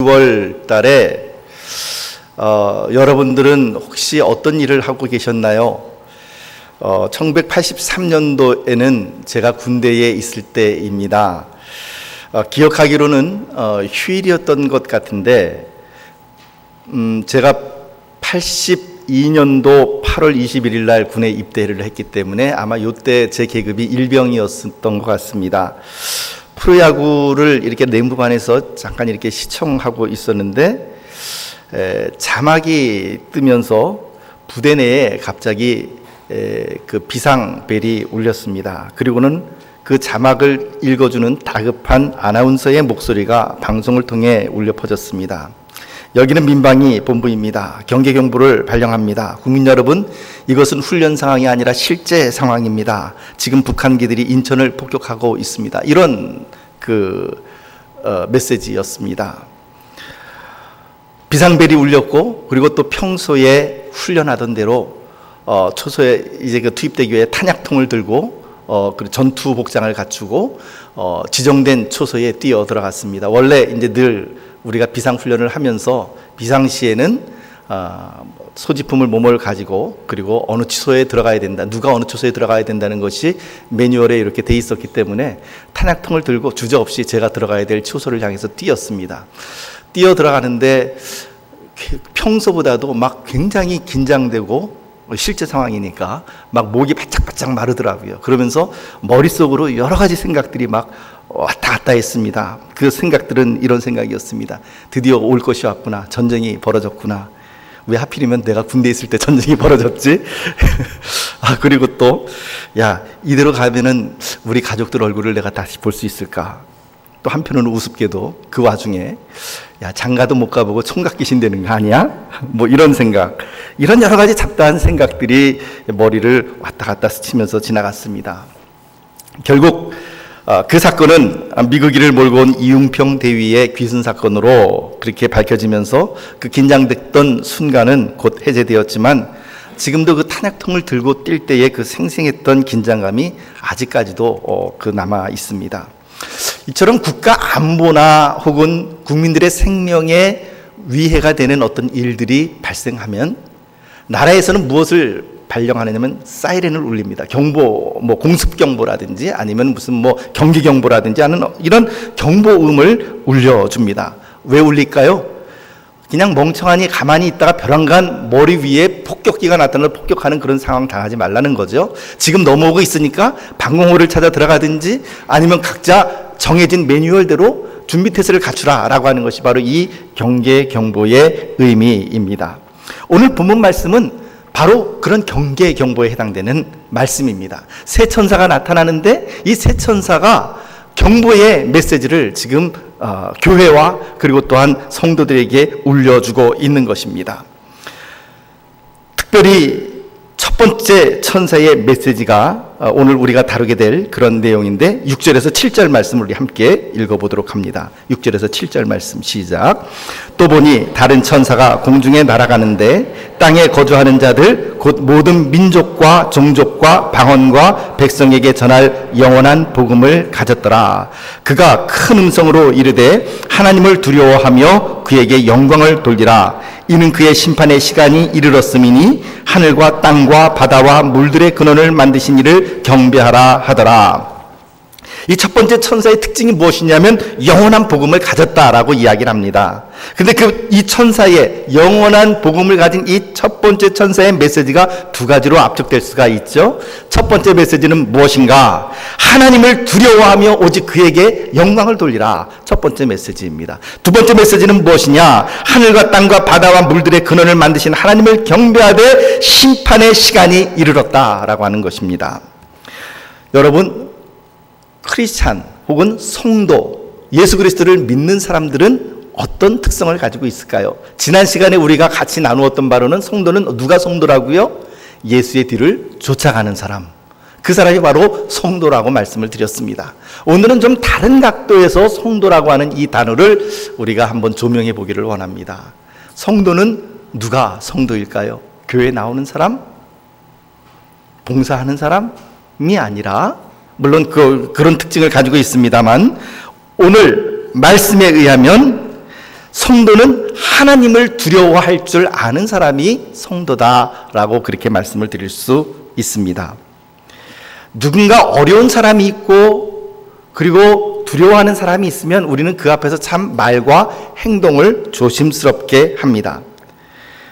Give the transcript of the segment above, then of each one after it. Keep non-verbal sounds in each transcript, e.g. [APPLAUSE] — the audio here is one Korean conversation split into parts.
6월 달에 어, 여러분들은 혹시 어떤 일을 하고 계셨나요? 어, 1983년도에는 제가 군대에 있을 때입니다. 어, 기억하기로는 어, 휴일이었던 것 같은데 음, 제가 82년도 8월 21일 날 군에 입대를 했기 때문에 아마 요때 제 계급이 일병이었던 것 같습니다. 프로야구를 이렇게 내무반에서 잠깐 이렇게 시청하고 있었는데 에, 자막이 뜨면서 부대 내에 갑자기 에, 그 비상벨이 울렸습니다. 그리고는 그 자막을 읽어주는 다급한 아나운서의 목소리가 방송을 통해 울려 퍼졌습니다. 여기는 민방위 본부입니다. 경계 경보를 발령합니다. 국민 여러분, 이것은 훈련 상황이 아니라 실제 상황입니다. 지금 북한기들이 인천을 폭격하고 있습니다. 이런 그 어, 메시지였습니다. 비상벨이 울렸고 그리고 또 평소에 훈련하던 대로 어, 초소에 이제 그 위해 탄약통을 들고 어, 그리고 전투 복장을 갖추고 어, 지정된 초소에 뛰어 들어갔습니다. 원래 이제 늘 우리가 비상 훈련을 하면서 비상시에는 아, 소지품을 몸을 가지고 그리고 어느 취소에 들어가야 된다. 누가 어느 초소에 들어가야 된다는 것이 매뉴얼에 이렇게 돼 있었기 때문에 탄약통을 들고 주저없이 제가 들어가야 될 초소를 향해서 뛰었습니다. 뛰어 들어가는데 평소보다도 막 굉장히 긴장되고 실제 상황이니까 막 목이 바짝바짝 마르더라고요. 그러면서 머릿속으로 여러 가지 생각들이 막 왔다 갔다 했습니다. 그 생각들은 이런 생각이었습니다. 드디어 올 것이 왔구나. 전쟁이 벌어졌구나. 왜 하필이면 내가 군대에 있을 때 전쟁이 [LAUGHS] 벌어졌지? [LAUGHS] 아, 그리고 또, 야, 이대로 가면은 우리 가족들 얼굴을 내가 다시 볼 수 있을까? 또 한편으로는 우습게도 그 와중에, 야, 장가도 못 가보고 총각 귀신 되는 거 아니야? [LAUGHS] 뭐 이런 생각. 이런 여러 가지 잡다한 생각들이 머리를 왔다 갔다 스치면서 지나갔습니다. 결국, 아, 그 사건은 미국이를 몰고 온 이웅평 대위의 귀순 사건으로 그렇게 밝혀지면서 그 긴장됐던 순간은 곧 해제되었지만 지금도 그 탄약통을 들고 뛸 때의 그 생생했던 긴장감이 아직까지도 어, 그 남아 있습니다. 이처럼 국가 안보나 혹은 국민들의 생명에 위해가 되는 어떤 일들이 발생하면 나라에서는 무엇을 발령하느냐면 사이렌을 울립니다. 경보, 뭐 공습 경보라든지 아니면 무슨 뭐 경기 경보라든지 하는 이런 경보음을 울려줍니다. 왜 울릴까요? 그냥 멍청하니 가만히 있다가 벼랑간 머리 위에 폭격기가 나타나서 폭격하는 그런 상황 당하지 말라는 거죠. 지금 넘어오고 있으니까 방공호를 찾아 들어가든지 아니면 각자 정해진 매뉴얼대로 준비 태세를 갖추라라고 하는 것이 바로 이 경계 경보의 의미입니다. 오늘 본문 말씀은 바로 그런 경계 경보에 해당되는 말씀입니다. 새 천사가 나타나는데 이 새 천사가 경보의 메시지를 지금 어, 교회와 그리고 또한 성도들에게 울려주고 있는 것입니다. 특별히 첫 번째 천사의 메시지가 어, 오늘 우리가 다루게 될 그런 내용인데 6절에서 7절 말씀을 우리 함께 읽어보도록 합니다. 6절에서 7절 말씀 시작. 또 보니 다른 천사가 공중에 날아가는데 땅에 거주하는 자들 곧 모든 민족과 종족과 방언과 백성에게 전할 영원한 복음을 가졌더라. 그가 큰 음성으로 이르되 하나님을 두려워하며 그에게 영광을 돌리라. 이는 그의 심판의 시간이 이르렀음이니 하늘과 땅과 바다와 물들의 근원을 만드신 이를 경배하라 하더라. 이 첫 번째 천사의 특징이 무엇이냐면 영원한 복음을 가졌다라고 이야기를 합니다. 근데 그 이 천사의 영원한 복음을 가진 이 첫 번째 천사의 메시지가 두 가지로 압축될 수가 있죠. 첫 번째 메시지는 무엇인가? 하나님을 두려워하며 오직 그에게 영광을 돌리라. 첫 번째 메시지입니다. 두 번째 메시지는 무엇이냐? 하늘과 땅과 바다와 물들의 근원을 만드신 하나님을 경배하되 심판의 시간이 이르렀다라고 하는 것입니다. 여러분 크리스찬 혹은 성도 예수 그리스도를 믿는 사람들은 어떤 특성을 가지고 있을까요? 지난 시간에 우리가 같이 나누었던 바로는 성도는 누가 성도라고요? 예수의 뒤를 쫓아가는 사람. 그 사람이 바로 성도라고 말씀을 드렸습니다. 오늘은 좀 다른 각도에서 성도라고 하는 이 단어를 우리가 한번 조명해 보기를 원합니다. 성도는 누가 성도일까요? 교회 나오는 사람? 봉사하는 사람이 아니라 물론 그, 그런 특징을 가지고 있습니다만 오늘 말씀에 의하면 성도는 하나님을 두려워할 줄 아는 사람이 성도다라고 그렇게 말씀을 드릴 수 있습니다. 누군가 어려운 사람이 있고 그리고 두려워하는 사람이 있으면 우리는 그 앞에서 참 말과 행동을 조심스럽게 합니다.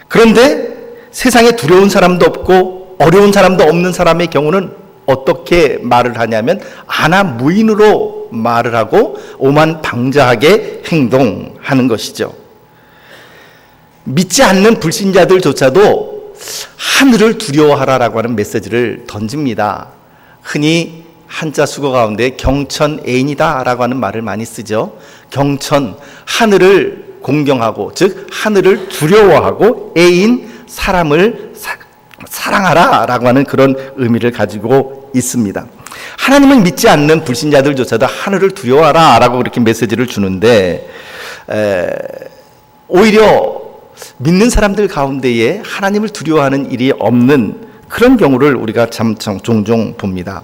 그런데 세상에 두려운 사람도 없고 어려운 사람도 없는 사람의 경우는 어떻게 말을 하냐면 아나 무인으로 말을 하고 오만 방자하게 행동하는 것이죠. 믿지 않는 불신자들조차도 하늘을 두려워하라라고 하는 메시지를 던집니다. 흔히 한자 수거 가운데 경천 애인이다라고 하는 말을 많이 쓰죠. 경천 하늘을 공경하고 즉 하늘을 두려워하고 애인 사람을 사, 사랑하라라고 하는 그런 의미를 가지고 있습니다. 하나님을 믿지 않는 불신자들조차도 하늘을 두려워하라 라고 그렇게 메시지를 주는데 에, 오히려 믿는 사람들 가운데에 하나님을 두려워하는 일이 없는 그런 경우를 우리가 참 종종 봅니다.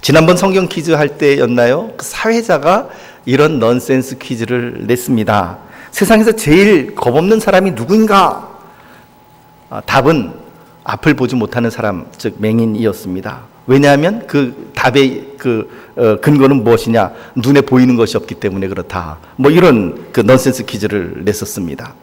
지난번 성경 퀴즈 할 때였나요? 그 사회자가 이런 넌센스 퀴즈를 냈습니다. 세상에서 제일 겁없는 사람이 누구인가? 아, 답은 앞을 보지 못하는 사람, 즉 맹인이었습니다. 왜냐하면 그 답의 그 어, 근거는 무엇이냐? 눈에 보이는 것이 없기 때문에 그렇다. 뭐 이런 그 넌센스 퀴즈를 냈었습니다.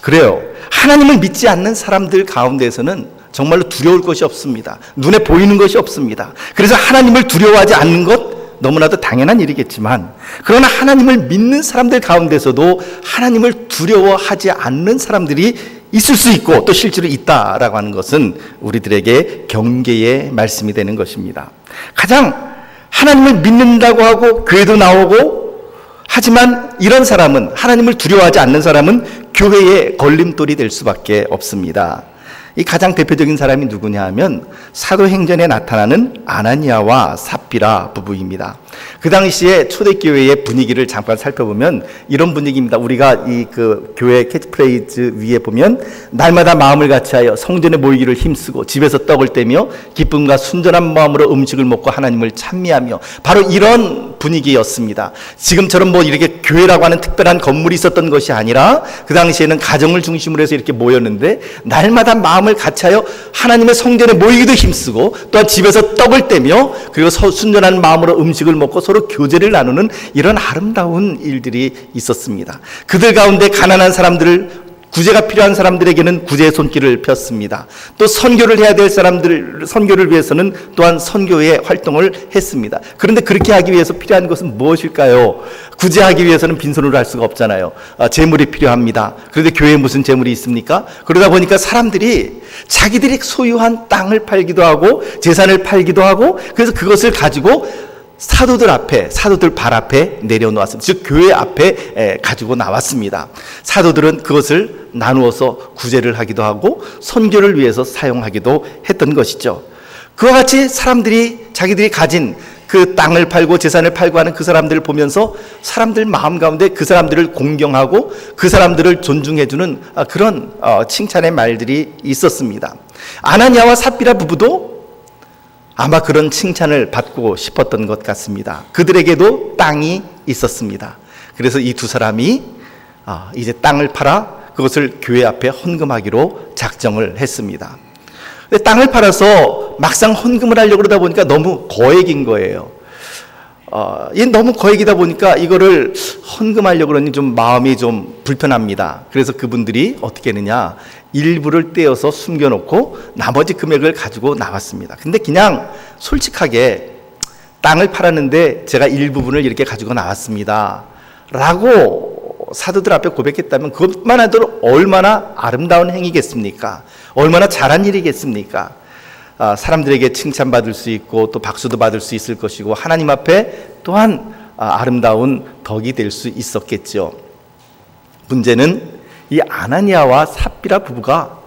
그래요. 하나님을 믿지 않는 사람들 가운데에서는 정말로 두려울 것이 없습니다. 눈에 보이는 것이 없습니다. 그래서 하나님을 두려워하지 않는 것 너무나도 당연한 일이겠지만 그러나 하나님을 믿는 사람들 가운데서도 하나님을 두려워하지 않는 사람들이 있을 수 있고 또 실제로 있다라고 하는 것은 우리들에게 경계의 말씀이 되는 것입니다. 가장 하나님을 믿는다고 하고 교회도 나오고 하지만 이런 사람은 하나님을 두려워하지 않는 사람은 교회의 걸림돌이 될 수밖에 없습니다. 이 가장 대표적인 사람이 누구냐 하면 사도행전에 나타나는 아나니아와 삽비라 부부입니다. 그 당시에 초대교회의 분위기를 잠깐 살펴보면 이런 분위기입니다. 우리가 이 그 교회 캐치프레이즈 위에 보면 날마다 마음을 같이하여 성전에 모이기를 힘쓰고 집에서 떡을 떼며 기쁨과 순전한 마음으로 음식을 먹고 하나님을 찬미하며 바로 이런 분위기였습니다. 지금처럼 뭐 이렇게 교회라고 하는 특별한 건물이 있었던 것이 아니라 그 당시에는 가정을 중심으로 해서 이렇게 모였는데 날마다 마음을 같이하여 하나님의 성전에 모이기도 힘쓰고 또한 집에서 떡을 떼며 그리고 순전한 마음으로 음식을 먹고 서로 교제를 나누는 이런 아름다운 일들이 있었습니다. 그들 가운데 가난한 사람들을 구제가 필요한 사람들에게는 구제의 손길을 폈습니다. 또 선교를 해야 될 사람들 선교를 위해서는 또한 선교의 활동을 했습니다. 그런데 그렇게 하기 위해서 필요한 것은 무엇일까요? 구제하기 위해서는 빈손으로 할 수가 없잖아요. 아, 재물이 필요합니다. 그런데 교회에 무슨 재물이 있습니까? 그러다 보니까 사람들이 자기들이 소유한 땅을 팔기도 하고 재산을 팔기도 하고 그래서 그것을 가지고 사도들 앞에 사도들 발 앞에 내려놓았습니다. 즉 교회 앞에 가지고 나왔습니다. 사도들은 그것을 나누어서 구제를 하기도 하고 선교를 위해서 사용하기도 했던 것이죠. 그와 같이 사람들이 자기들이 가진 그 땅을 팔고 재산을 팔고 하는 그 사람들을 보면서 사람들 마음 가운데 그 사람들을 공경하고 그 사람들을 존중해주는 아, 그런 어, 칭찬의 말들이 있었습니다. 아나니아와 삽비라 부부도 아마 그런 칭찬을 받고 싶었던 것 같습니다. 그들에게도 땅이 있었습니다. 그래서 이 두 사람이 아, 이제 땅을 팔아 그것을 교회 앞에 헌금하기로 작정을 했습니다. 땅을 팔아서 막상 헌금을 하려고 그러다 보니까 너무 거액인 거예요. 어, 얘 너무 거액이다 보니까 이거를 헌금하려고 그러니 좀 마음이 좀 불편합니다. 그래서 그분들이 어떻게 했느냐. 일부를 떼어서 숨겨놓고 나머지 금액을 가지고 나왔습니다. 근데 그냥 솔직하게 땅을 팔았는데 제가 일부분을 이렇게 가지고 나왔습니다. 라고 사도들 앞에 고백했다면 그것만 해도 얼마나 아름다운 행위겠습니까? 얼마나 잘한 일이겠습니까? 아, 사람들에게 칭찬받을 수 있고 또 박수도 받을 수 있을 것이고 하나님 앞에 또한 아, 아름다운 덕이 될 수 있었겠죠. 문제는 이 아나니아와 삽비라 부부가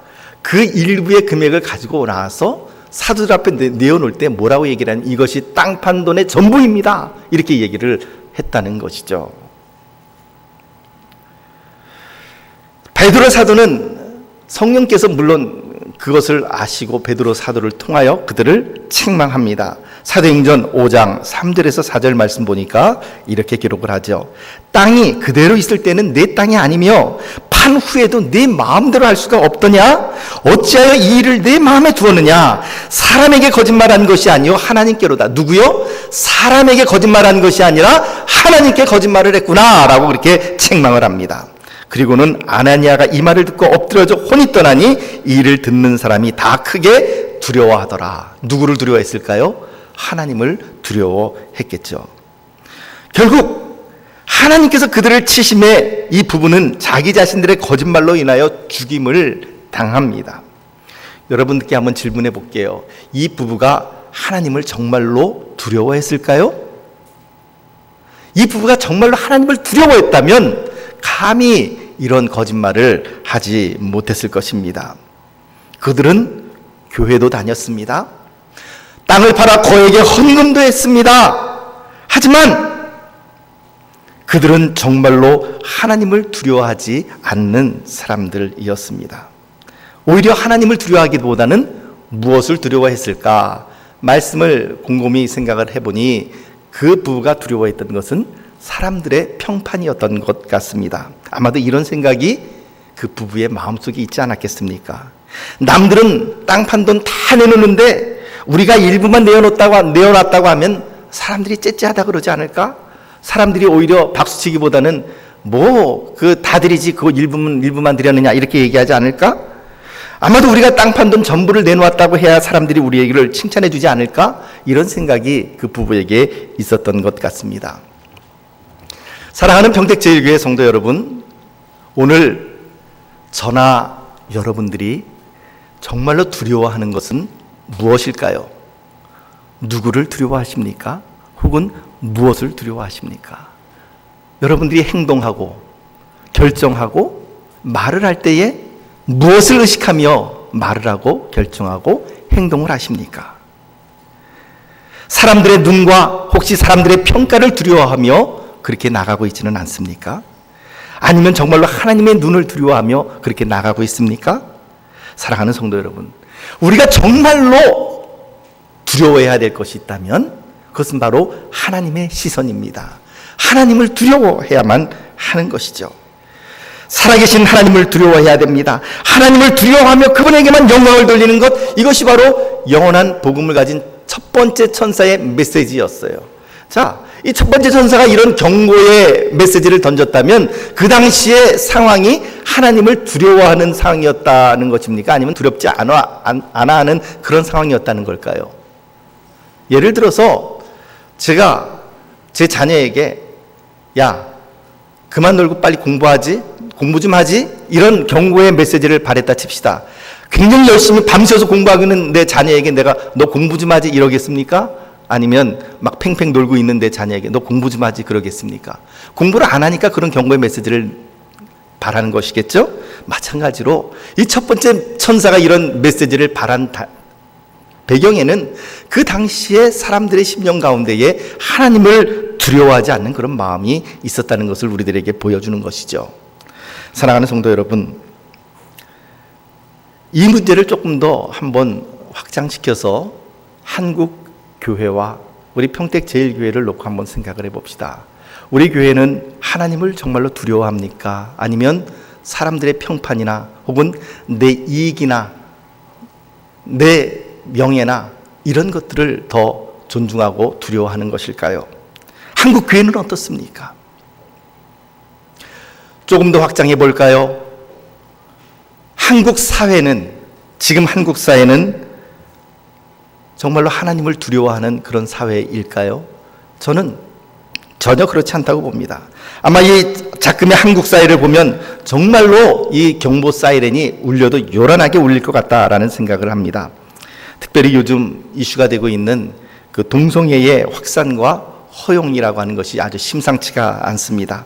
그 일부의 금액을 가지고 나와서 사도들 앞에 내어놓을 때 뭐라고 얘기를 하냐면 이것이 땅판 돈의 전부입니다. 이렇게 얘기를 했다는 것이죠. 베드로 사도는 성령께서 물론 그것을 아시고 베드로 사도를 통하여 그들을 책망합니다. 사도행전 5장 3절에서 4절 말씀 보니까 이렇게 기록을 하죠. 땅이 그대로 있을 때는 내 땅이 아니며 판 후에도 내 마음대로 할 수가 없더냐? 어찌하여 이 일을 내 마음에 두었느냐? 사람에게 거짓말한 것이 아니요 하나님께로다. 누구요? 사람에게 거짓말한 것이 아니라 하나님께 거짓말을 했구나라고 그렇게 책망을 합니다. 그리고는 아나니아가 이 말을 듣고 엎드려져 혼이 떠나니 이 일을 듣는 사람이 다 크게 두려워하더라. 누구를 두려워했을까요? 하나님을 두려워했겠죠. 결국 하나님께서 그들을 치심해 이 부부는 자기 자신들의 거짓말로 인하여 죽임을 당합니다. 여러분들께 한번 질문해 볼게요. 이 부부가 하나님을 정말로 두려워했을까요? 이 부부가 정말로 하나님을 두려워했다면 감히 이런 거짓말을 하지 못했을 것입니다. 그들은 교회도 다녔습니다. 땅을 팔아 거에게 헌금도 했습니다. 하지만 그들은 정말로 하나님을 두려워하지 않는 사람들이었습니다. 오히려 하나님을 두려워하기보다는 무엇을 두려워했을까? 말씀을 곰곰이 생각을 해보니 그 부부가 두려워했던 것은 사람들의 평판이었던 것 같습니다. 아마도 이런 생각이 그 부부의 마음속에 있지 않았겠습니까? 남들은 땅판돈 다 내놓는데 우리가 일부만 내어놓았다고, 내어놨다고 하면 사람들이 째째하다 그러지 않을까? 사람들이 오히려 박수치기보다는 뭐, 그 다들이지, 그거 일부만, 일부만 드렸느냐, 이렇게 얘기하지 않을까? 아마도 우리가 땅판 돈 전부를 내놓았다고 해야 사람들이 우리에게를 칭찬해 주지 않을까? 이런 생각이 그 부부에게 있었던 것 같습니다. 사랑하는 평택제일교회 성도 여러분, 오늘 저나 여러분들이 정말로 두려워하는 것은 무엇일까요? 누구를 두려워하십니까? 혹은 무엇을 두려워하십니까? 여러분들이 행동하고 결정하고 말을 할 때에 무엇을 의식하며 말을 하고 결정하고 행동을 하십니까? 사람들의 눈과 혹시 사람들의 평가를 두려워하며 그렇게 나가고 있지는 않습니까? 아니면 정말로 하나님의 눈을 두려워하며 그렇게 나가고 있습니까? 사랑하는 성도 여러분, 우리가 정말로 두려워해야 될 것이 있다면 그것은 바로 하나님의 시선입니다. 하나님을 두려워해야만 하는 것이죠. 살아계신 하나님을 두려워해야 됩니다. 하나님을 두려워하며 그분에게만 영광을 돌리는 것, 이것이 바로 영원한 복음을 가진 첫 번째 천사의 메시지였어요. 자, 이 첫 번째 천사가 이런 경고의 메시지를 던졌다면 그 당시의 상황이 하나님을 두려워하는 상황이었다는 것입니까? 아니면 두렵지 않아, 않아 하는 그런 상황이었다는 걸까요? 예를 들어서 제가 제 자녀에게 야, 그만 놀고 빨리 공부하지? 공부 좀 하지? 이런 경고의 메시지를 바랬다 칩시다. 굉장히 열심히 밤새서 공부하는 내 자녀에게 내가 너 공부 좀 하지 이러겠습니까? 아니면 막 팽팽 놀고 있는 내 자녀에게 너 공부 좀 하지 그러겠습니까? 공부를 안 하니까 그런 경고의 메시지를 바라는 것이겠죠? 마찬가지로 이 첫 번째 천사가 이런 메시지를 바란 다, 배경에는 그 당시에 사람들의 심령 가운데에 하나님을 두려워하지 않는 그런 마음이 있었다는 것을 우리들에게 보여주는 것이죠. 사랑하는 성도 여러분, 이 문제를 조금 더 한번 확장시켜서 한국 교회와 우리 평택 제일교회를 놓고 한번 생각을 해봅시다. 우리 교회는 하나님을 정말로 두려워합니까? 아니면 사람들의 평판이나 혹은 내 이익이나 내 명예나 이런 것들을 더 존중하고 두려워하는 것일까요? 한국 교회는 어떻습니까? 조금 더 확장해 볼까요? 한국 사회는 지금 한국 사회는 정말로 하나님을 두려워하는 그런 사회일까요? 저는 전혀 그렇지 않다고 봅니다. 아마 이 작금의 한국 사회를 보면 정말로 이 경보 사이렌이 울려도 요란하게 울릴 것 같다라는 생각을 합니다. 특별히 요즘 이슈가 되고 있는 그 동성애의 확산과 허용이라고 하는 것이 아주 심상치가 않습니다.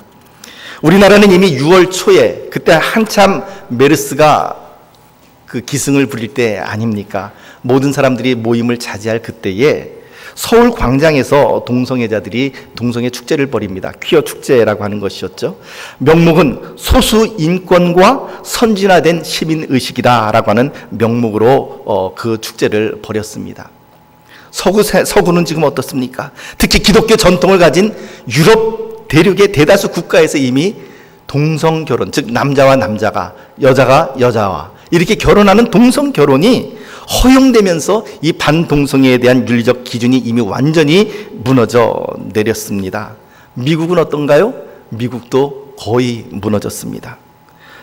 우리나라는 이미 6월 초에 그때 한참 메르스가 그 기승을 부릴 때 아닙니까? 모든 사람들이 모임을 자제할 그때에 서울 광장에서 동성애자들이 동성애 축제를 벌입니다. 퀴어 축제라고 하는 것이었죠. 명목은 소수 인권과 선진화된 시민 의식이다라고 하는 명목으로 어, 그 축제를 벌였습니다. 서구 서구는 지금 어떻습니까? 특히 기독교 전통을 가진 유럽 대륙의 대다수 국가에서 이미 동성 결혼, 즉 남자와 남자가 여자가 여자와 이렇게 결혼하는 동성 결혼이 허용되면서 이 반동성애에 대한 윤리적 기준이 이미 완전히 무너져 내렸습니다. 미국은 어떤가요? 미국도 거의 무너졌습니다.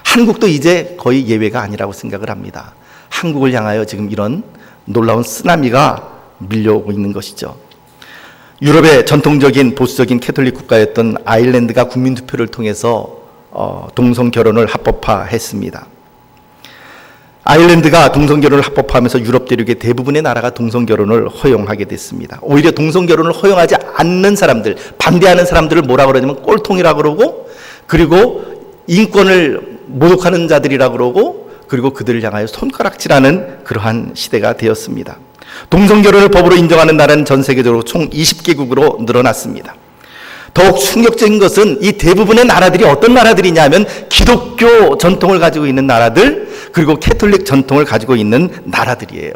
한국도 이제 거의 예외가 아니라고 생각을 합니다. 한국을 향하여 지금 이런 놀라운 쓰나미가 밀려오고 있는 것이죠. 유럽의 전통적인 보수적인 캐톨릭 국가였던 아일랜드가 국민투표를 통해서 어, 동성 결혼을 합법화했습니다. 아일랜드가 동성 결혼을 합법화하면서 유럽 대륙의 대부분의 나라가 동성 결혼을 허용하게 됐습니다. 오히려 동성 결혼을 허용하지 않는 사람들, 반대하는 사람들을 뭐라 그러냐면 꼴통이라 그러고 그리고 인권을 모독하는 자들이라 그러고 그리고 그들을 향하여 손가락질하는 그러한 시대가 되었습니다. 동성 결혼을 법으로 인정하는 나라는 전 세계적으로 총 20개국으로 늘어났습니다. 더욱 충격적인 것은 이 대부분의 나라들이 어떤 나라들이냐면 기독교 전통을 가지고 있는 나라들 그리고 캐톨릭 전통을 가지고 있는 나라들이에요.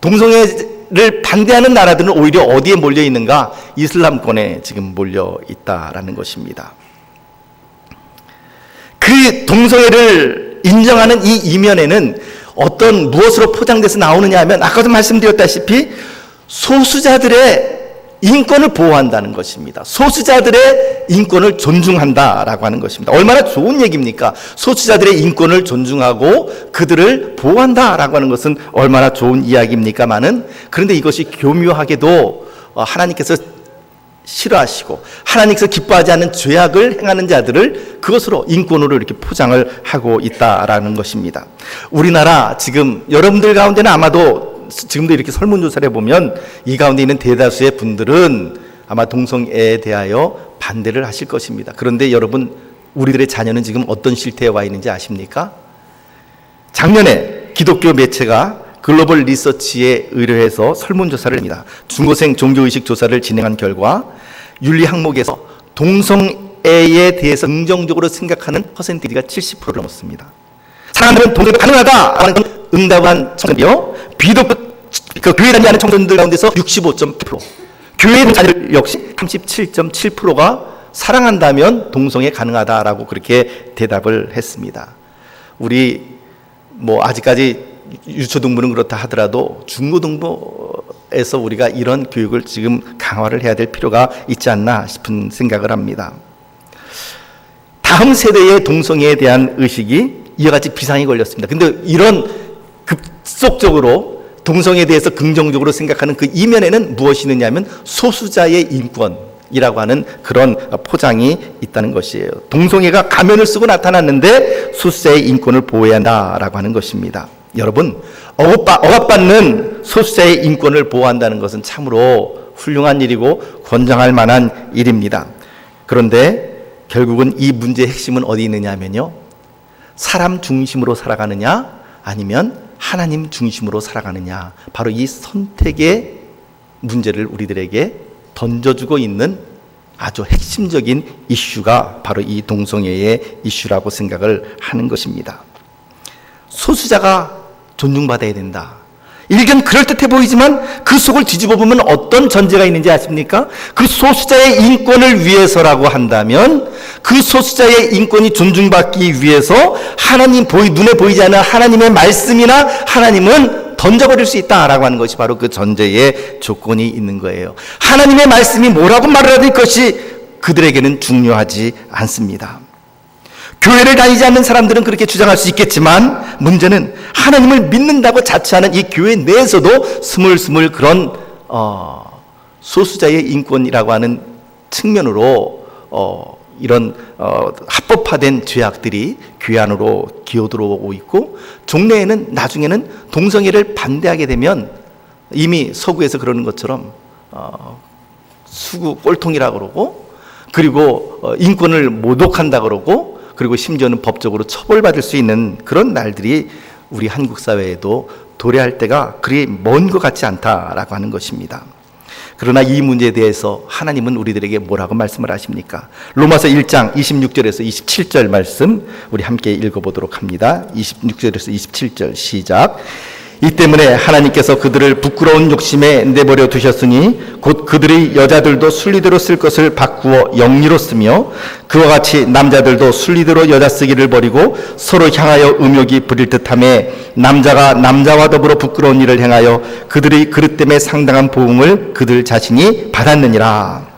동성애를 반대하는 나라들은 오히려 어디에 몰려 있는가? 이슬람권에 지금 몰려 있다라는 것입니다. 그 동성애를 인정하는 이 이면에는 어떤 무엇으로 포장돼서 나오느냐 하면 아까도 말씀드렸다시피 소수자들의 인권을 보호한다는 것입니다. 소수자들의 인권을 존중한다라고 하는 것입니다. 얼마나 좋은 얘기입니까? 소수자들의 인권을 존중하고 그들을 보호한다라고 하는 것은 얼마나 좋은 이야기입니까? 많은 그런데 이것이 교묘하게도 어, 하나님께서 싫어하시고 하나님께서 기뻐하지 않는 죄악을 행하는 자들을 그것으로 인권으로 이렇게 포장을 하고 있다라는 것입니다. 우리나라 지금 여러분들 가운데는 아마도 지금도 이렇게 설문조사를 해보면 이 가운데 있는 대다수의 분들은 아마 동성애에 대하여 반대를 하실 것입니다. 그런데 여러분, 우리들의 자녀는 지금 어떤 실태에 와 있는지 아십니까? 작년에 기독교 매체가 글로벌 리서치에 의뢰해서 설문조사를 합니다. 중고생 종교의식 조사를 진행한 결과 윤리 항목에서 동성애에 대해서 긍정적으로 생각하는 퍼센티지가 70%를 넘었습니다. 사람들은 동성애 가능하다! 응답한 청년이요. 비독교 그 교회 다니는 청년들 가운데서 65.8%, 교회 자녀 역시 37.7%가 사랑한다면 동성애 가능하다라고 그렇게 대답을 했습니다. 우리 뭐 아직까지 유초등부는 그렇다 하더라도 중고등부에서 우리가 이런 교육을 지금 강화를 해야 될 필요가 있지 않나 싶은 생각을 합니다. 다음 세대의 동성애에 대한 의식이 이와 같이 비상이 걸렸습니다. 근데 이런 급속적으로 동성에 대해서 긍정적으로 생각하는 그 이면에는 무엇이 있느냐면 소수자의 인권이라고 하는 그런 포장이 있다는 것이에요. 동성애가 가면을 쓰고 나타났는데 소수자의 인권을 보호해야 한다라고 하는 것입니다. 여러분, 억압받 는 소수자의 인권을 보호한다는 것은 참으로 훌륭한 일이고 권장할 만한 일입니다. 그런데 결국은 이 문제의 핵심은 어디 있느냐면요. 사람 중심으로 살아가느냐 아니면 하나님 중심으로 살아가느냐. 바로 이 선택의 문제를 우리들에게 던져주고 있는 아주 핵심적인 이슈가 바로 이 동성애의 이슈라고 생각을 하는 것입니다. 소수자가 존중받아야 된다. 일견 그럴듯해 보이지만 그 속을 뒤집어 보면 어떤 전제가 있는지 아십니까? 그 소수자의 인권을 위해서라고 한다면 그 소수자의 인권이 존중받기 위해서 하나님 보이 눈에 보이지 않는 하나님의 말씀이나 하나님은 던져버릴 수 있다라고 하는 것이 바로 그 전제의 조건이 있는 거예요. 하나님의 말씀이 뭐라고 말을 하든 것이 그들에게는 중요하지 않습니다. 교회를 다니지 않는 사람들은 그렇게 주장할 수 있겠지만 문제는 하나님을 믿는다고 자처하는 이 교회 내에서도 스물스물 그런 어, 소수자의 인권이라고 하는 측면으로 어, 이런 어, 합법화된 죄악들이 교회 안으로 기어들어오고 있고 종래에는 나중에는 동성애를 반대하게 되면 이미 서구에서 그러는 것처럼 어, 수구 꼴통이라 그러고 그리고 어, 인권을 모독한다 그러고 그리고 심지어는 법적으로 처벌받을 수 있는 그런 날들이 우리 한국 사회에도 도래할 때가 그리 먼 것 같지 않다라고 하는 것입니다. 그러나 이 문제에 대해서 하나님은 우리들에게 뭐라고 말씀을 하십니까? 로마서 1장 26절에서 27절 말씀 우리 함께 읽어보도록 합니다. 26절에서 27절 시작. 이 때문에 하나님께서 그들을 부끄러운 욕심에 내버려 두셨으니 곧 그들이 여자들도 순리대로 쓸 것을 바꾸어 영리로 쓰며 그와 같이 남자들도 순리대로 여자 쓰기를 버리고 서로 향하여 음욕이 부릴 듯함에 남자가 남자와 더불어 부끄러운 일을 행하여 그들이 그릇 때문에 상당한 보응을 그들 자신이 받았느니라.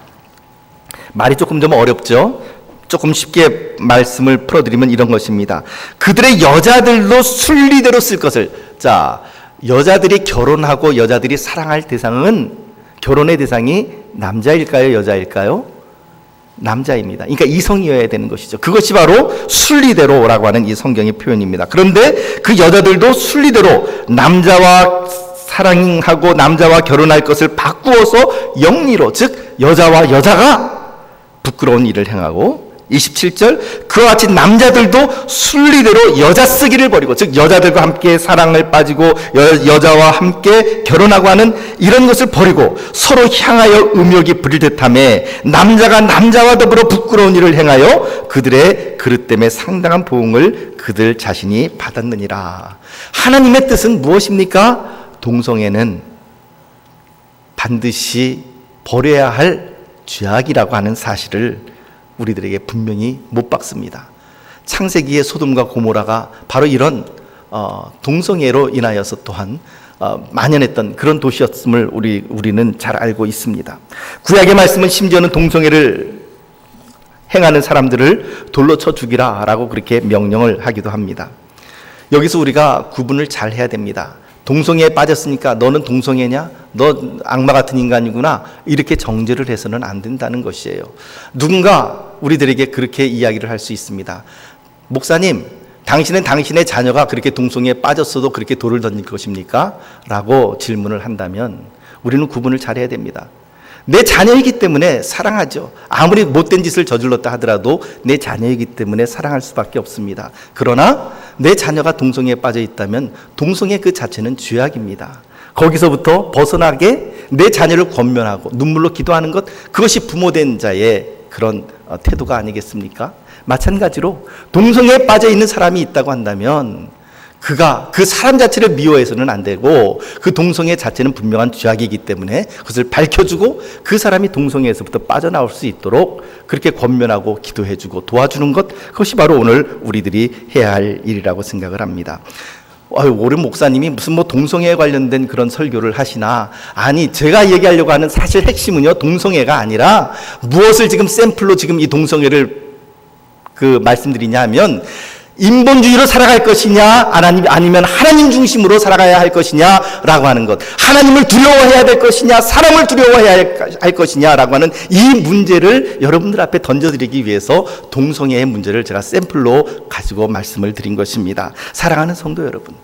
말이 조금 좀 어렵죠? 조금 쉽게 말씀을 풀어드리면 이런 것입니다. 그들의 여자들도 순리대로 쓸 것을. 자, 여자들이 결혼하고 여자들이 사랑할 대상은 결혼의 대상이 남자일까요? 여자일까요? 남자입니다. 그러니까 이성이어야 되는 것이죠. 그것이 바로 순리대로라고 하는 이 성경의 표현입니다. 그런데 그 여자들도 순리대로 남자와 사랑하고 남자와 결혼할 것을 바꾸어서 영리로, 즉, 여자와 여자가 부끄러운 일을 행하고 27절 그와 같이 남자들도 순리대로 여자 쓰기를 버리고 즉 여자들과 함께 사랑을 빠지고 여, 자와 함께 결혼하고 하는 이런 것을 버리고 서로 향하여 음욕이 부릴 듯함에 남자가 남자와 더불어 부끄러운 일을 행하여 그들의 그릇 때문에 상당한 보응을 그들 자신이 받았느니라 하나님의 뜻은 무엇입니까? 동성애는 반드시 버려야 할 죄악이라고 하는 사실을 우리들에게 분명히 못 박습니다. 창세기의 소돔과 고모라가 바로 이런 어, 동성애로 인하여서 또한 어, 만연했던 그런 도시였음을 우리 우리는 잘 알고 있습니다. 구약의 말씀은 심지어는 동성애를 행하는 사람들을 돌로 쳐 죽이라라고 그렇게 명령을 하기도 합니다. 여기서 우리가 구분을 잘 해야 됩니다. 동성애에 빠졌으니까 너는 동성애냐? 너 악마 같은 인간이구나. 이렇게 정죄를 해서는 안 된다는 것이에요. 누군가 우리들에게 그렇게 이야기를 할 수 있습니다. 목사님, 당신은 당신의 자녀가 그렇게 동성애에 빠졌어도 그렇게 돌을 던질 것입니까? 라고 질문을 한다면 우리는 구분을 잘 해야 됩니다. 내 자녀이기 때문에 사랑하죠. 아무리 못된 짓을 저질렀다 하더라도 내 자녀이기 때문에 사랑할 수밖에 없습니다. 그러나 내 자녀가 동성애에 빠져 있다면 동성애 그 자체는 죄악입니다. 거기서부터 벗어나게 내 자녀를 권면하고 눈물로 기도하는 것 그것이 부모된 자의 그런 어, 태도가 아니겠습니까? 마찬가지로 동성애에 빠져 있는 사람이 있다고 한다면 그가 그 사람 자체를 미워해서는 안 되고 그 동성애 자체는 분명한 죄악이기 때문에 그것을 밝혀주고 그 사람이 동성애에서부터 빠져나올 수 있도록 그렇게 권면하고 기도해주고 도와주는 것 그것이 바로 오늘 우리들이 해야 할 일이라고 생각을 합니다. 아유, 오른 목사님이 무슨 뭐 동성애에 관련된 그런 설교를 하시나. 아니, 제가 얘기하려고 하는 사실 핵심은요, 동성애가 아니라 무엇을 지금 샘플로 지금 이 동성애를 그 말씀드리냐 하면 인본주의로 살아갈 것이냐 아니면 하나님 중심으로 살아가야 할 것이냐라고 하는 것. 하나님을 두려워해야 될 것이냐 사람을 두려워해야 할 것이냐라고 하는 이 문제를 여러분들 앞에 던져드리기 위해서 동성애의 문제를 제가 샘플로 가지고 말씀을 드린 것입니다. 사랑하는 성도 여러분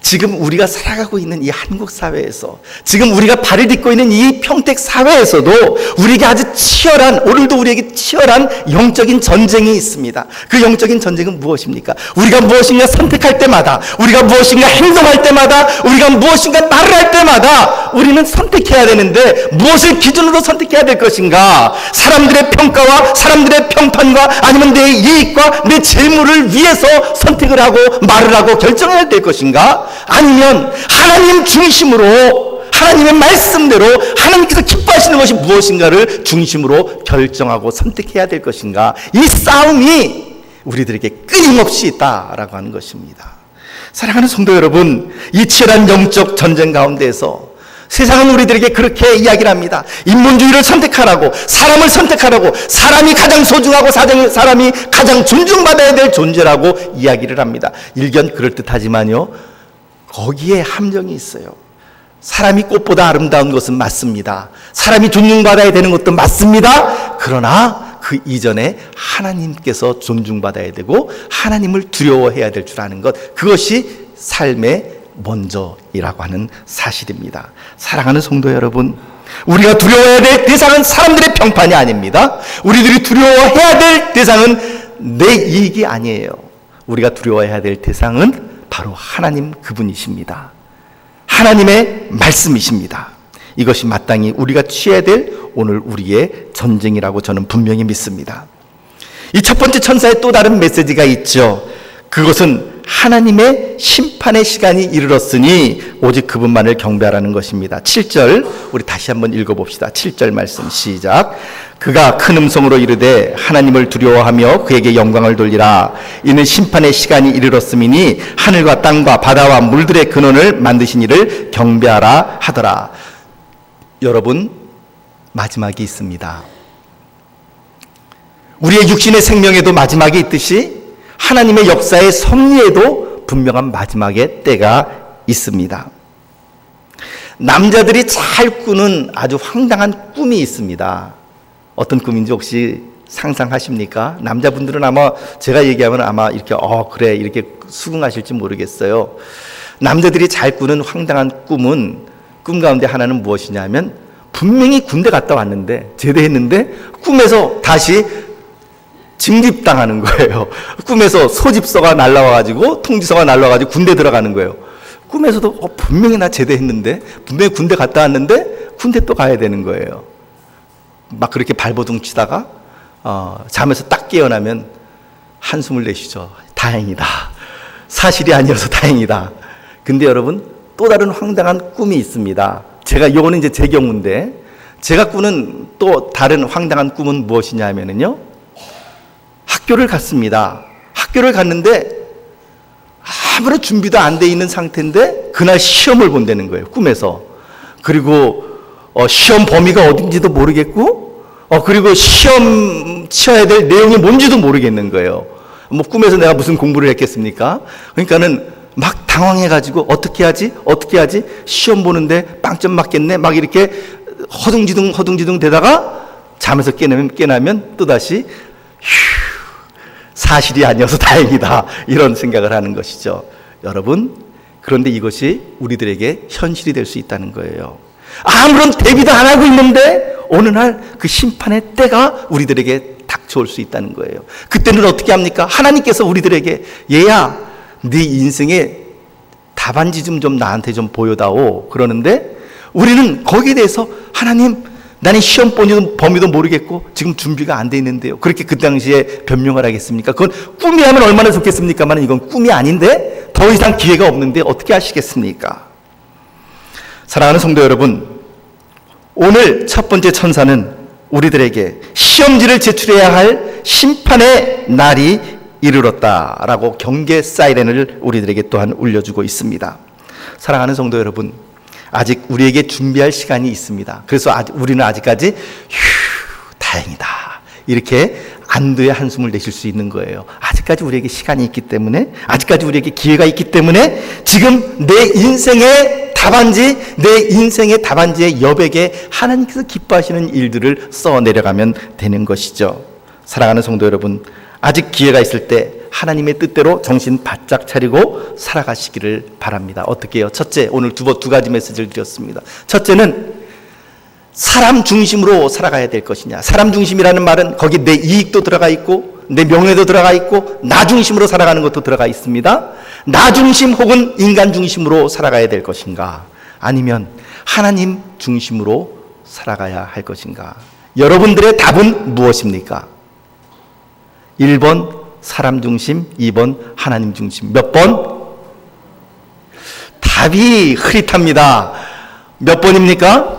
지금 우리가 살아가고 있는 이 한국 사회에서 지금 우리가 발을 딛고 있는 이 평택 사회에서도 우리에게 아주 치열한 오늘도 우리에게 치열한 영적인 전쟁이 있습니다. 그 영적인 전쟁은 무엇입니까? 우리가 무엇인가 선택할 때마다 우리가 무엇인가 행동할 때마다 우리가 무엇인가 말을 할 때마다 우리는 선택해야 되는데 무엇을 기준으로 선택해야 될 것인가? 사람들의 평가와 사람들의 평판과 아니면 내 이익과 내 재물을 위해서 선택을 하고 말을 하고 결정해야 될 것인가? 아니면 하나님 중심으로 하나님의 말씀대로 하나님께서 기뻐하시는 것이 무엇인가를 중심으로 결정하고 선택해야 될 것인가? 이 싸움이 우리들에게 끊임없이 있다라고 하는 것입니다. 사랑하는 성도 여러분, 이 치열한 영적 전쟁 가운데에서 세상은 우리들에게 그렇게 이야기를 합니다. 인본주의를 선택하라고, 사람을 선택하라고, 사람이 가장 소중하고 사람이 가장 존중받아야 될 존재라고 이야기를 합니다. 일견 그럴듯하지만요, 거기에 함정이 있어요. 사람이 꽃보다 아름다운 것은 맞습니다. 사람이 존중받아야 되는 것도 맞습니다. 그러나 그 이전에 하나님께서 존중받아야 되고 하나님을 두려워해야 될 줄 아는 것 그것이 삶의 먼저이라고 하는 사실입니다. 사랑하는 성도 여러분, 우리가 두려워해야 될 대상은 사람들의 평판이 아닙니다. 우리들이 두려워해야 될 대상은 내 이익이 아니에요. 우리가 두려워해야 될 대상은 바로 하나님 그분이십니다. 하나님의 말씀이십니다. 이것이 마땅히 우리가 취해야 될 오늘 우리의 전쟁이라고 저는 분명히 믿습니다. 이 첫 번째 천사의 또 다른 메시지가 있죠. 그것은 하나님의 심판의 시간이 이르렀으니 오직 그분만을 경배하라는 것입니다. 7절 우리 다시 한번 읽어 봅시다. 7절 말씀 시작. 그가 큰 음성으로 이르되 하나님을 두려워하며 그에게 영광을 돌리라. 이는 심판의 시간이 이르렀음이니 하늘과 땅과 바다와 물들의 근원을 만드신 이를 경배하라 하더라. 여러분 마지막이 있습니다. 우리의 육신의 생명에도 마지막이 있듯이 하나님의 역사의 섭리에도 분명한 마지막의 때가 있습니다. 남자들이 잘 꾸는 아주 황당한 꿈이 있습니다. 어떤 꿈인지 혹시 상상하십니까? 남자분들은 아마 제가 얘기하면 아마 이렇게 어 그래 이렇게 수긍하실지 모르겠어요. 남자들이 잘 꾸는 황당한 꿈은 꿈 가운데 하나는 무엇이냐면 분명히 군대 갔다 왔는데 제대했는데 꿈에서 다시 징집당하는 거예요. [LAUGHS] 꿈에서 소집서가 날라와가지고 통지서가 날라와가지고 군대 들어가는 거예요. 꿈에서도 어, 분명히 나 제대했는데 분명히 군대 갔다 왔는데 군대 또 가야 되는 거예요. 막 그렇게 발버둥 치다가 어, 잠에서 딱 깨어나면 한숨을 내쉬죠. 다행이다. 사실이 아니어서 다행이다. 근데 여러분 또 다른 황당한 꿈이 있습니다. 제가 요거는 이제 제 경우인데 제가 꾸는 또 다른 황당한 꿈은 무엇이냐면은요. 학교를 갔습니다. 학교를 갔는데 아무런 준비도 안 돼 있는 상태인데 그날 시험을 본다는 거예요. 꿈에서. 그리고 어, 시험 범위가 어딘지도 모르겠고 어, 그리고 시험 치어야 될 내용이 뭔지도 모르겠는 거예요. 뭐 꿈에서 내가 무슨 공부를 했겠습니까? 그러니까는 막 당황해가지고 어떻게 하지? 어떻게 하지? 시험 보는데 빵점 맞겠네? 막 이렇게 허둥지둥 허둥지둥 되다가 잠에서 깨나면, 깨나면 또다시 휴 사실이 아니어서 [LAUGHS] 다행이다. 이런 생각을 하는 것이죠. 여러분, 그런데 이것이 우리들에게 현실이 될 수 있다는 거예요. 아무런 대비도 안 하고 있는데 어느 날 그 심판의 때가 우리들에게 닥쳐올 수 있다는 거예요. 그때는 어떻게 합니까? 하나님께서 우리들에게 얘야, 네 인생의 답안지 좀, 좀 나한테 좀 보여다오. 그러는데 우리는 거기에 대해서 하나님, 나는 시험 범위도, 범위도 모르겠고 지금 준비가 안 돼 있는데요. 그렇게 그 당시에 변명을 하겠습니까? 그건 꿈이 하면 얼마나 좋겠습니까만 이건 꿈이 아닌데 더 이상 기회가 없는데 어떻게 하시겠습니까? 사랑하는 성도 여러분, 오늘 첫 번째 천사는 우리들에게 시험지를 제출해야 할 심판의 날이 이르렀다라고 경계 사이렌을 우리들에게 또한 울려주고 있습니다. 사랑하는 성도 여러분, 아직 우리에게 준비할 시간이 있습니다. 그래서 아직, 우리는 아직까지 휴, 다행이다. 이렇게 안도의 한숨을 내쉴 수 있는 거예요. 아직까지 우리에게 시간이 있기 때문에, 아직까지 우리에게 기회가 있기 때문에 지금 내 인생의 답안지, 내 인생의 답안지의 여백에 하나님께서 기뻐하시는 일들을 써 내려가면 되는 것이죠. 사랑하는 성도 여러분, 아직 기회가 있을 때 하나님의 뜻대로 정신 바짝 차리고 살아가시기를 바랍니다. 어떻게 해요? 첫째, 오늘 두, 두 가지 메시지를 드렸습니다. 첫째는 사람 중심으로 살아가야 될 것이냐. 사람 중심이라는 말은 거기 내 이익도 들어가 있고, 내 명예도 들어가 있고, 나 중심으로 살아가는 것도 들어가 있습니다. 나 중심 혹은 인간 중심으로 살아가야 될 것인가. 아니면 하나님 중심으로 살아가야 할 것인가. 여러분들의 답은 무엇입니까? 1번 사람 중심, 2번 하나님 중심. 몇 번? 답이 흐릿합니다. 몇 번입니까?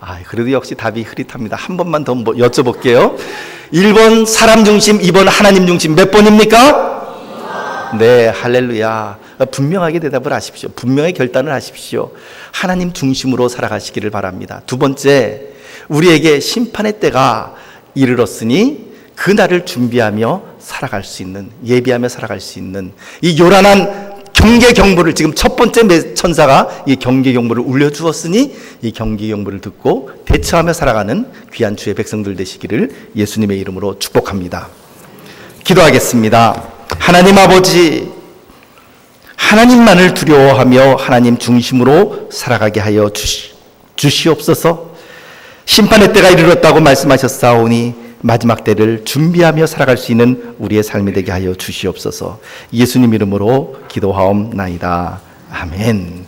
아, 그래도 역시 답이 흐릿합니다. 한 번만 더뭐 여쭤볼게요. 1번 사람 중심, 2번 하나님 중심. 몇 번입니까? 네, 할렐루야. 분명하게 대답을 하십시오. 분명히 결단을 하십시오. 하나님 중심으로 살아가시기를 바랍니다. 두 번째, 우리에게 심판의 때가 이르렀으니 그날을 준비하며 살아갈 수 있는 예비하며 살아갈 수 있는 이 요란한 경계 경보를 지금 첫 번째 천사가 이 경계 경보를 울려 주었으니 이 경계 경보를 듣고 대처하며 살아가는 귀한 주의 백성들 되시기를 예수님의 이름으로 축복합니다. 기도하겠습니다. 하나님 아버지 하나님만을 두려워하며 하나님 중심으로 살아가게 하여 주시, 주시옵소서. 심판의 때가 이르렀다고 말씀하셨사오니 마지막 때를 준비하며 살아갈 수 있는 우리의 삶이 되게 하여 주시옵소서. 예수님 이름으로 기도하옵나이다. 아멘.